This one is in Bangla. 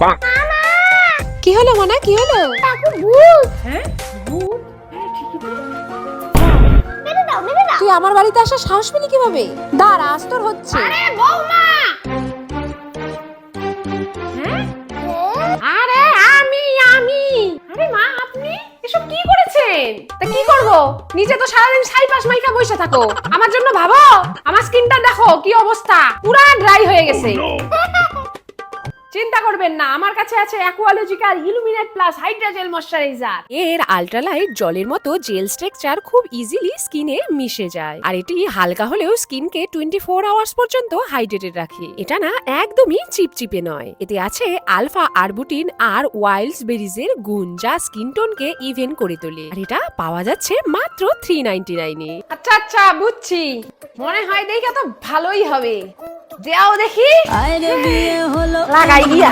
হ্যাঁ কি হলো কাকু ভূত! হ্যাঁ ভূত? হ্যাঁ ঠিকই তো মেরে দাও মেরে দাও! তুই আমার বাড়িতে আসার সাহস পেলি কীভাবে? দাঁড়া আজ তোর হচ্ছে। আরে বৌমা! হ্যাঁ? আরে আমি আমি! আরে মা আপনি? এসব কি করেছেন? তা কি করব? নিচে তো সারাদিন ছাই পাশ মাইকা বসে থাকো। আমার জন্য ভাবো আমার স্কিনটা দেখো কি অবস্থা। পুরা ড্রাই হয়ে গেছে। চিন্তা করবেন না আমার কাছে আছে Aqualogical illuminate plus hydragel moisturizer এর আল্ট্রালাইট জলের মতো জেল স্ট্রাকচার খুব ইজিলি স্কিনে মিশে যায়। আর এটি হালকা হলেও স্কিনকে টোয়েন্টি ফোর আওয়ার্স পর্যন্ত হাইড্রেটেড রাখে। এটা না একদমই চিপচিপে নয়। এতে আছে আলফা আরবুটিন আর ওয়াইল্ডস বেরিজের গুণ যা স্কিন টোনকে ইভেন করে তোলে। আর এটা পাওয়া যাচ্ছে মাত্র থ্রি নাইনটি নাইনে আচ্ছা আচ্ছা বুঝছি। মনে হয় দেখে তো ভালোই হবে। দেও দেখি। লাগাই দিয়া।